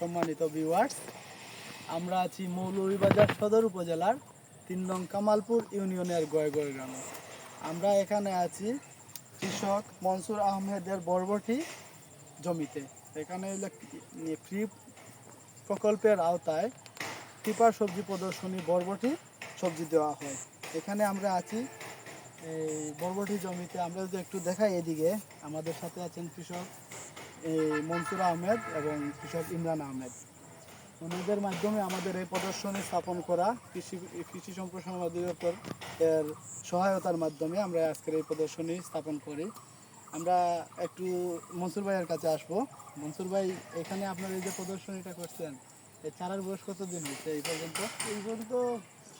সম্মানিত ভিউয়ার্স আমরা আছি মৌলভীবাজার সদর উপজেলার তিন নং কামালপুর ইউনিয়নের গয়গড় গ্রামে। আমরা এখানে আছি কৃষক মনসুর আহমেদের বরবটি জমিতে। এখানে ফ্রি প্রকল্পের আওতায় টিপার সবজি প্রদর্শনী, বরবটি সবজি দেওয়া হয়। এখানে আমরা আছি এই বরবটি জমিতে। আমরা যদি একটু দেখাই এদিকে, আমাদের সাথে আছেন কৃষক এই মনসুর আহমেদ এবং কৃষক ইমরান আহমেদ। ওনাদের মাধ্যমে আমাদের এই প্রদর্শনী স্থাপন করা কৃষি কৃষি সম্প্রসারণ অধিদপ্তর এর সহায়তার মাধ্যমে আমরা আজকের এই প্রদর্শনী স্থাপন করি। আমরা একটু মনসুর ভাইয়ের কাছে আসব। মনসুর ভাই এখানে আপনার এই যে প্রদর্শনীটা করছেন এই চারার বয়স কত দিন হয়েছে এই পর্যন্ত? এই পর্যন্ত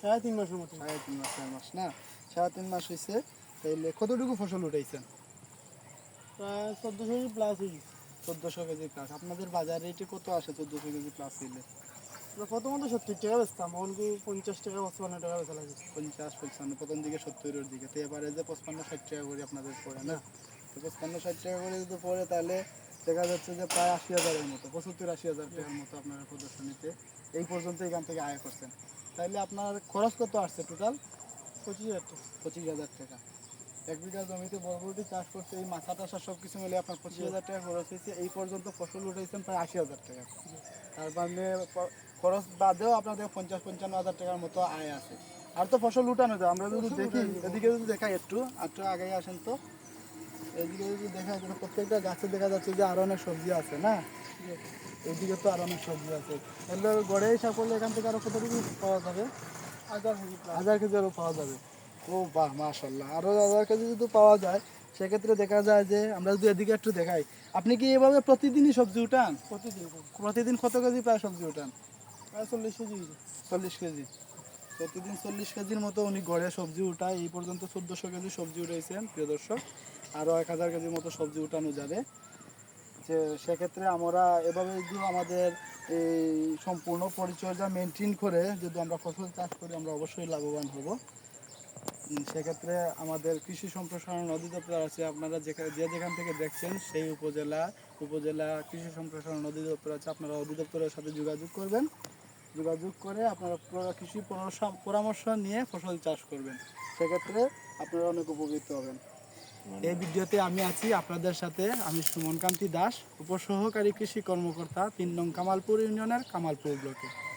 সাড়ে তিন মাসের মতো। সাড়ে তিন মাস চার মাস না? সাড়ে তিন মাস হয়েছে। তাইলে কতটুকু ফসল উঠাইছেন? প্রায় চোদ্দোশো প্লাস হয়ে গেছে চোদ্দোশো কেজি প্লাস আপনাদের বাজার রেটে কত আসে চোদ্দোশো কেজি প্লাস আমরা প্রথমত সত্তর টাকা বেচতাম এখন কি পঞ্চাশ টাকা পঁচপান্ন টাকা বেচা লাগে পঞ্চাশ পঞ্চান্ন প্রথম দিকে সত্তরের দিকে। তো এবারে যে পঁচপান্ন ষাট টাকা করে আপনাদের পড়ে না? তো পঁচপান্ন ষাট টাকা করে যদি পড়ে তাহলে দেখা যাচ্ছে যে প্রায় আশি হাজারের মতো পঁচাত্তর আশি হাজার টাকার মতো আপনারা প্রদর্শনীতে এই পর্যন্ত এখান থেকে আয় করছেন। তাহলে আপনার খরচ কত আসছে টোটাল পঁচিশ হাজার টাকা। পঁচিশ হাজার টাকা। এক বিঘা জমিতে বরবটি চাষ করতে এই মাথা টাসা সব কিছু মিলে আপনার পঁচিশ হাজার টাকা খরচ হয়েছে। এই পর্যন্ত ফসল উঠেছেন প্রায় আশি হাজার টাকা। তার মানে খরচ বাদেও আপনাদের পঞ্চাশ পঞ্চান্ন হাজার টাকার মতো আয় আছে। আর তো ফসল উঠানো যায় আমরা যদি দেখি এদিকে যদি দেখাই একটু একটু আগে আসেন তো। এদিকে যদি দেখা যায় প্রত্যেকটা গাছে দেখা যাচ্ছে যে আরও অনেক সবজি আছে না? এদিকে তো আরও অনেক সবজি আছে। তাহলে গড়ে হিসাব করলে এখান থেকে আরও কতটুকু পাওয়া যাবে? হাজার কেজি প্লাস। হাজার কেজি আরও পাওয়া যাবে। ও বাহ মাশাল্লাহ আরও হাজার কেজি যদি পাওয়া যায় সেক্ষেত্রে দেখা যায় যে আমরা যদি এদিকে একটু দেখাই আপনি কি এভাবে প্রতিদিনই সবজি উঠান? প্রতিদিন প্রতিদিন। কত কেজি প্রায় সবজি উঠান? প্রায় চল্লিশ কেজি। চল্লিশ কেজি। প্রতিদিন চল্লিশ কেজির মতো উনি গড়ে সবজি উঠায় এই পর্যন্ত চোদ্দোশো কেজি সবজি উঠেছেন প্রিয় দর্শক। আরও এক হাজার কেজির মতো সবজি উঠানো যাবে। যে সেক্ষেত্রে আমরা এভাবে যদি আমাদের এই সম্পূর্ণ পরিচর্যা মেনটেন করে যদি আমরা ফসল চাষ করি আমরা অবশ্যই লাভবান হব। সেক্ষেত্রে আমাদের কৃষি সম্প্রসারণ অধিদপ্তর আছে, আপনারা যেখানে যে যেখান থেকে দেখছেন সেই উপজেলা উপজেলা কৃষি সম্প্রসারণ অধিদপ্তর আছে, আপনারা অধিদপ্তরের সাথে যোগাযোগ করবেন। যোগাযোগ করে আপনারা কৃষি পরামর্শ- নিয়ে ফসল চাষ করবেন। সেক্ষেত্রে আপনারা অনেক উপকৃত হবেন। এই ভিডিওতে আমি আছি আপনাদের সাথে, আমি সুমনকান্তি দাস, উপসহকারী কৃষি কর্মকর্তা, তিন নং কামালপুর ইউনিয়নের কামালপুর ব্লকে।